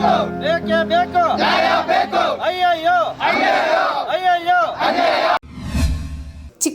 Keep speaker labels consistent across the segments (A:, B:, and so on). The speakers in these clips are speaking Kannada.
A: Beco! Beco! É Beco! Beco! Beco!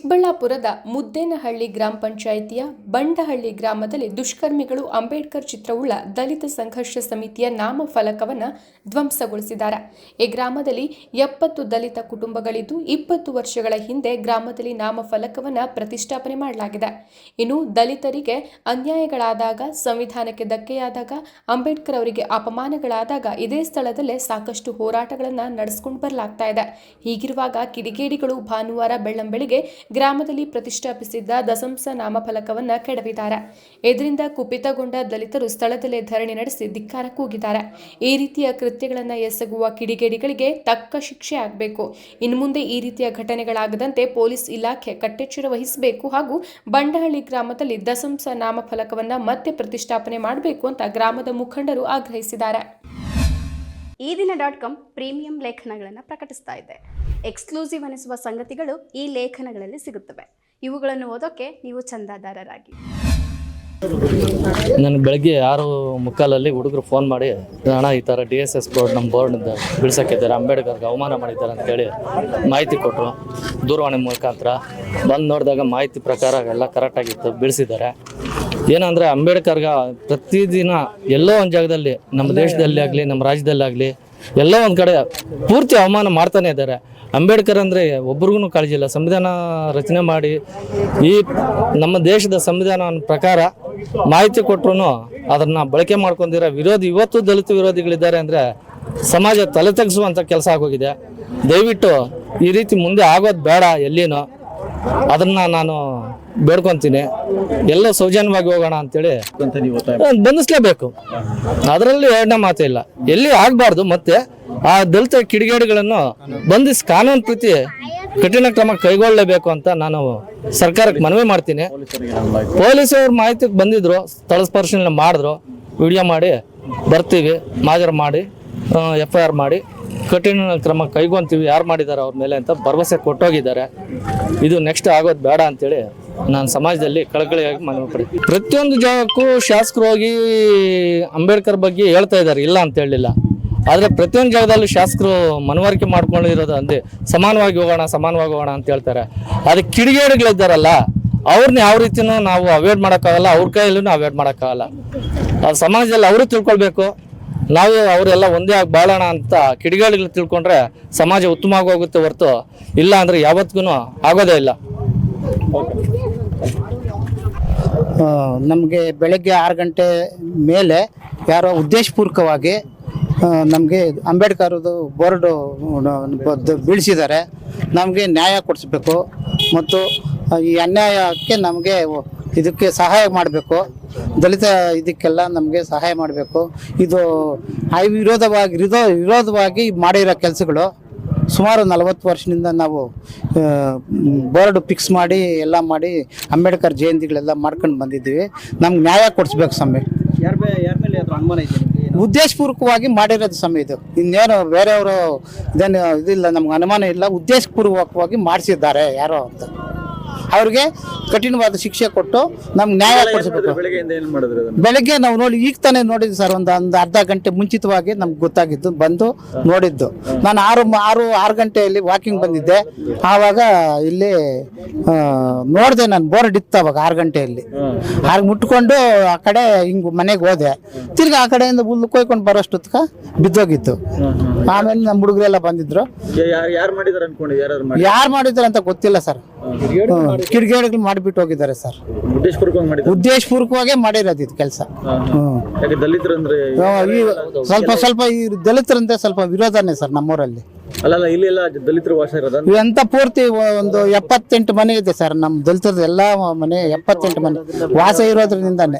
B: ಚಿಕ್ಕಬಳ್ಳಾಪುರದ ಮುದ್ದೇನಹಳ್ಳಿ ಗ್ರಾಮ ಪಂಚಾಯಿತಿಯ ಬಂಡಹಳ್ಳಿ ಗ್ರಾಮದಲ್ಲಿ ದುಷ್ಕರ್ಮಿಗಳು ಅಂಬೇಡ್ಕರ್ ಚಿತ್ರವುಳ್ಳ ದಲಿತ ಸಂಘರ್ಷ ಸಮಿತಿಯ ನಾಮಫಲಕವನ್ನು ಧ್ವಂಸಗೊಳಿಸಿದ್ದಾರೆ. ಈ ಗ್ರಾಮದಲ್ಲಿ ಎಪ್ಪತ್ತು ದಲಿತ ಕುಟುಂಬಗಳಿದ್ದು, ಇಪ್ಪತ್ತು ವರ್ಷಗಳ ಹಿಂದೆ ಗ್ರಾಮದಲ್ಲಿ ನಾಮಫಲಕವನ್ನು ಪ್ರತಿಷ್ಠಾಪನೆ ಮಾಡಲಾಗಿದೆ. ಇನ್ನು ದಲಿತರಿಗೆ ಅನ್ಯಾಯಗಳಾದಾಗ, ಸಂವಿಧಾನಕ್ಕೆ ಧಕ್ಕೆಯಾದಾಗ, ಅಂಬೇಡ್ಕರ್ ಅವರಿಗೆ ಅಪಮಾನಗಳಾದಾಗ ಇದೇ ಸ್ಥಳದಲ್ಲೇ ಸಾಕಷ್ಟು ಹೋರಾಟಗಳನ್ನು ನಡೆಸಿಕೊಂಡು ಬರಲಾಗ್ತಾ ಇದೆ. ಹೀಗಿರುವಾಗ ಕಿಡಿಗೇಡಿಗಳು ಭಾನುವಾರ ಬೆಳ್ಳಂಬೆಳಿಗ್ಗೆ ಗ್ರಾಮದಲ್ಲಿ ಪ್ರತಿಷ್ಠಾಪಿಸಿದ್ದ ದಸಂಸ ನಾಮಫಲಕವನ್ನ ಕೆಡವಿದ್ದಾರೆ. ಇದರಿಂದ ಕುಪಿತಗೊಂಡ ದಲಿತರು ಸ್ಥಳದಲ್ಲೇ ಧರಣಿ ನಡೆಸಿ ಧಿಕ್ಕಾರ ಕೂಗಿದ್ದಾರೆ. ಈ ರೀತಿಯ ಕೃತ್ಯಗಳನ್ನು ಎಸಗುವ ಕಿಡಿಗೇಡಿಗಳಿಗೆ ತಕ್ಕ ಶಿಕ್ಷೆ ಆಗಬೇಕು. ಇನ್ನು ಮುಂದೆ ಈ ರೀತಿಯ ಘಟನೆಗಳಾಗದಂತೆ ಪೊಲೀಸ್ ಇಲಾಖೆ ಕಟ್ಟೆಚ್ಚರ ವಹಿಸಬೇಕು ಹಾಗೂ ಬಂಡಹಳ್ಳಿ ಗ್ರಾಮದಲ್ಲಿ ದಸಂಸ ನಾಮಫಲಕವನ್ನ ಮತ್ತೆ ಪ್ರತಿಷ್ಠಾಪನೆ ಮಾಡಬೇಕು ಅಂತ ಗ್ರಾಮದ ಮುಖಂಡರು ಆಗ್ರಹಿಸಿದ್ದಾರೆ.
C: ಈ ದಿನ ಡಾಟ್ ಕಾಮ್ ಪ್ರೀಮಿಯಂ ಲೇಖನಗಳನ್ನು ಪ್ರಕಟಿಸ್ತಾ ಇದೆ. ಎಕ್ಸ್ಕ್ಲೂಸಿವ್ ಅನಿಸುವ ಸಂಗತಿಗಳು ಈ ಲೇಖನಗಳಲ್ಲಿ ಸಿಗುತ್ತವೆ. ಇವುಗಳನ್ನು ಓದೋಕೆ ನೀವು ಚಂದಾದಾರರಾಗಿ.
D: ನನಗೆ ಬೆಳಗ್ಗೆ ಆರು ಮುಕ್ಕಾಲಲ್ಲಿ ಹುಡುಗರು ಫೋನ್ ಮಾಡಿ, ಅಣ್ಣ, ಈ ಥರ ಡಿ ಎಸ್ ಎಸ್ ಬೋರ್ಡ್ ನಮ್ಮ ಬೋರ್ಡ್ ಬಿಡಿಸೋಕ್ಕಿದ್ದಾರೆ ಅಂಬೇಡ್ಕರ್ಗೆ ಅವಮಾನ ಮಾಡಿದ್ದಾರೆ ಅಂತೇಳಿ ಮಾಹಿತಿ ಕೊಟ್ಟರು ದೂರವಾಣಿ ಮುಖಾಂತರ ಬಂದು ನೋಡಿದಾಗ ಮಾಹಿತಿ ಪ್ರಕಾರ ಎಲ್ಲ ಕರೆಕ್ಟಾಗಿತ್ತು ಬಿಡಿಸಿದ್ದಾರೆ. ಏನಂದರೆ ಅಂಬೇಡ್ಕರ್ಗೆ ಪ್ರತಿದಿನ ಎಲ್ಲೋ ಒಂದು ಜಾಗದಲ್ಲಿ, ನಮ್ಮ ದೇಶದಲ್ಲಿ ಆಗಲಿ, ನಮ್ಮ ರಾಜ್ಯದಲ್ಲಾಗಲಿ ಎಲ್ಲೋ ಒಂದು ಕಡೆ ಪೂರ್ತಿ ಅವಮಾನ ಮಾಡ್ತಾನೆ ಇದ್ದಾರೆ. ಅಂಬೇಡ್ಕರ್ ಅಂದರೆ ಒಬ್ರಿಗೂ ಕಾಳಜಿ ಇಲ್ಲ. ಸಂವಿಧಾನ ರಚನೆ ಮಾಡಿ ಈ ನಮ್ಮ ದೇಶದ ಸಂವಿಧಾನ ಪ್ರಕಾರ ಮಾಹಿತಿ ಕೊಟ್ಟರು ಅದನ್ನು ಬಳಕೆ ಮಾಡ್ಕೊಂಡಿರೋ ವಿರೋಧಿ, ಇವತ್ತು ದಲಿತ ವಿರೋಧಿಗಳಿದ್ದಾರೆ ಅಂದರೆ ಸಮಾಜ ತಲೆ ತಗ್ಸುವಂಥ ಕೆಲಸ ಆಗೋಗಿದೆ. ದಯವಿಟ್ಟು ಈ ರೀತಿ ಮುಂದೆ ಆಗೋದು ಬೇಡ ಎಲ್ಲಿನೋ. ಅದನ್ನು ನಾನು ಬೇಡ್ಕೊತೀನಿ. ಎಲ್ಲ ಸೌಜನ್ಯವಾಗಿ ಹೋಗೋಣ ಅಂತೇಳಿ ಬಂಧಿಸ್ಲೇಬೇಕು. ಅದರಲ್ಲಿ ಎರಡನೇ ಮಾತು ಇಲ್ಲ. ಎಲ್ಲಿ ಆಗಬಾರ್ದು ಮತ್ತೆ ಆ ದಲಿತ ಕಿಡಿಗೇಡಿಗಳನ್ನು ಬಂಧಿಸಿ ಕಾನೂನು ಪ್ರತಿ ಕಠಿಣ ಕ್ರಮ ಕೈಗೊಳ್ಳಲೇಬೇಕು ಅಂತ ನಾನು ಸರ್ಕಾರಕ್ಕೆ ಮನವಿ ಮಾಡ್ತೀನಿ. ಪೊಲೀಸರು ಮಾಹಿತಿಗೆ ಬಂದಿದ್ರು ಸ್ಥಳ ಸ್ಪರ್ಶನೆ ಮಾಡಿದ್ರು. ವಿಡಿಯೋ ಮಾಡಿ ಬರ್ತೀವಿ ಮಾಜರ್ ಮಾಡಿ ಎಫ್ ಐ ಆರ್ ಮಾಡಿ ಕಠಿಣ ಕ್ರಮ ಕೈಗೊಂತೀವಿ ಯಾರು ಮಾಡಿದ್ದಾರೆ ಅವ್ರ ಮೇಲೆ ಅಂತ ಭರವಸೆ ಕೊಟ್ಟೋಗಿದ್ದಾರೆ. ಇದು ನೆಕ್ಸ್ಟ್ ಆಗೋದು ಬೇಡ ಅಂತೇಳಿ ನಾನು ಸಮಾಜದಲ್ಲಿ ಕಳಕಳಿಯಾಗಿ ಮನವಿ ಪಡಿ ಪ್ರತಿಯೊಂದು ಜಾಗಕ್ಕೂ ಶಾಸಕರು ಹೋಗಿ ಅಂಬೇಡ್ಕರ್ ಬಗ್ಗೆ ಹೇಳ್ತಾ ಇದ್ದಾರೆ ಇಲ್ಲ ಅಂತ ಹೇಳಿಲ್ಲ ಆದರೆ ಪ್ರತಿಯೊಂದು ಜಾಗದಲ್ಲೂ ಶಾಸಕರು ಮನವರಿಕೆ ಮಾಡ್ಕೊಂಡಿರೋದು ಅಂದೆ ಸಮಾನವಾಗಿ ಹೋಗೋಣ ಸಮಾನವಾಗಿ ಹೋಗೋಣ ಅಂತ ಹೇಳ್ತಾರೆ. ಅದಕ್ಕೆ ಕಿಡಿಗೇಡುಗಳಿದ್ದಾರಲ್ಲ ಅವ್ರನ್ನ ಯಾವ ರೀತಿನೂ ನಾವು ಅವಾಯ್ಡ್ ಮಾಡೋಕ್ಕಾಗಲ್ಲ ಅವ್ರ ಕೈಯಲ್ಲೂ ಅವಾಯ್ಡ್ ಮಾಡೋಕ್ಕಾಗಲ್ಲ. ಅದು ಸಮಾಜದಲ್ಲಿ ಅವರು ತಿಳ್ಕೊಳ್ಬೇಕು ನಾವು ಅವರೆಲ್ಲ ಒಂದೇ ಆಗಿ ಬಾಳೋಣ ಅಂತ ಕಿಡಿಗೇಡುಗಳು ತಿಳ್ಕೊಂಡ್ರೆ ಸಮಾಜ ಉತ್ತಮವಾಗಿ ಹೋಗುತ್ತೆ ಹೊರತು ಇಲ್ಲ ಅಂದರೆ ಯಾವತ್ತಿಗೂ ಆಗೋದೇ ಇಲ್ಲ.
E: ನಮಗೆ ಬೆಳಗ್ಗೆ ಆರು ಗಂಟೆ ಮೇಲೆ ಯಾರೋ ಉದ್ದೇಶಪೂರ್ವಕವಾಗಿ ನಮಗೆ ಅಂಬೇಡ್ಕರ್ದು ಬೋರ್ಡು ಬೀಳಿಸಿದ್ದಾರೆ. ನಮಗೆ ನ್ಯಾಯ ಕೊಡಿಸ್ಬೇಕು. ಮತ್ತು ಈ ಅನ್ಯಾಯಕ್ಕೆ ನಮಗೆ ಇದಕ್ಕೆ ಸಹಾಯ ಮಾಡಬೇಕು. ದಲಿತ ಇದಕ್ಕೆಲ್ಲ ನಮಗೆ ಸಹಾಯ ಮಾಡಬೇಕು. ಇದು ವಿರೋಧವಾಗಿ ವಿರೋಧವಾಗಿ ಮಾಡಿರೋ ಕೆಲಸಗಳು. ಸುಮಾರು ನಲವತ್ತು ವರ್ಷದಿಂದ ನಾವು ಬೋರ್ಡ್ ಫಿಕ್ಸ್ ಮಾಡಿ ಎಲ್ಲ ಮಾಡಿ ಅಂಬೇಡ್ಕರ್ ಜಯಂತಿಗಳೆಲ್ಲ ಮಾಡ್ಕೊಂಡು ಬಂದಿದ್ದೀವಿ. ನಮ್ಗೆ ನ್ಯಾಯ ಕೊಡಿಸ್ಬೇಕು ಸಮಯ
A: ಯಾರ ಯಾರ ಮೇಲೆ ಅದ್ರ ಅನುಮಾನ ಇದೆ
E: ಉದ್ದೇಶಪೂರ್ವಕವಾಗಿ ಮಾಡಿರೋದು ಸಮಯ ಇದು. ಇನ್ನೇನು ಬೇರೆಯವರು ಇದೇನು ಇದಿಲ್ಲ ನಮ್ಗೆ ಅನುಮಾನ ಇಲ್ಲ. ಉದ್ದೇಶಪೂರ್ವಕವಾಗಿ ಮಾಡಿಸಿದ್ದಾರೆ ಯಾರೋ ಅಂತ. ಅವ್ರಿಗೆ ಕಠಿಣವಾದ ಶಿಕ್ಷೆ ಕೊಟ್ಟು ನಮ್ಗೆ ನ್ಯಾಯ ಕೊಡಿಸಬೇಕು.
A: ಬೆಳಿಗ್ಗೆ ಏನು ಮಾಡಿದ್ರಿ
E: ಬೆಳಗ್ಗೆ ನಾವು ನೋಡಿ ಈಗ ತಾನೇ ನೋಡಿದ್ವಿ ಸರ್ ಒಂದು ಒಂದು ಅರ್ಧ ಗಂಟೆ ಮುಂಚಿತವಾಗಿ ನಮ್ಗೆ ಗೊತ್ತಾಗಿದ್ದು ಬಂದು ನೋಡಿದ್ದು. ನಾನು ಆರು ಆರು ಆರು ಗಂಟೆಯಲ್ಲಿ ವಾಕಿಂಗ್ ಬಂದಿದ್ದೆ. ಆವಾಗ ಇಲ್ಲಿ ನೋಡಿದೆ ನಾನು ಬೋರ್ಡ್ ಇತ್ತು ಅವಾಗ ಆರು ಗಂಟೆಯಲ್ಲಿ. ಆಗ ಮುಟ್ಕೊಂಡು ಆ ಕಡೆ ಹಿಂಗೆ ಮನೆಗೆ ಹೋದೆ. ತಿರ್ಗಿ ಆ ಕಡೆಯಿಂದ ಹುಲ್ಲು ಕೊಯ್ಕೊಂಡು ಬರೋಷ್ಟೊತ್ಕ ಬಿದ್ದೋಗಿತ್ತು. ಆಮೇಲೆ ನಮ್ಮ ಹುಡುಗರೆಲ್ಲ ಬಂದಿದ್ರು.
A: ಯಾರು ಮಾಡಿದ್ರು
E: ಅಂತ ಗೊತ್ತಿಲ್ಲ ಸರ್. ಕಿಡಿಗೇಡಿಗಳು ಮಾಡಿಬಿಟ್ಟು ಹೋಗಿದ್ದಾರೆ ಸರ್.
A: ಉದ್ದೇಶಪೂರ್ವಕವಾಗಿ ಮಾಡಿದ್ರು
E: ಉದ್ದೇಶಪೂರ್ವಕವಾಗೇ ಮಾಡಿರೋದು ಇದು ಕೆಲಸ.
A: ಯಾಕೆ
E: ಸ್ವಲ್ಪ ಸ್ವಲ್ಪ ಈ ದಲಿತರಂತೆ ಸ್ವಲ್ಪ ವಿರೋಧನೇ ಸರ್ ನಮ್ಮೂರಲ್ಲಿ.
A: ಅಲ್ಲಲ್ಲ ಇಲ್ಲಿ ಎಲ್ಲ ದಲಿತರು ವಾಸ ಇರೋದ?
E: ಇವಂತ ಪೂರ್ತಿ ಒಂದು ಎಪ್ಪತ್ತೆಂಟು ಮನೆ ಇದೆ ಸರ್ ನಮ್ಮ ದಲಿತರದ ಎಲ್ಲ ಮನೆ ಎಪ್ಪತ್ತೆಂಟು ಮನೆ. ವಾಸ ಇರೋದ್ರಿಂದಾನೆ.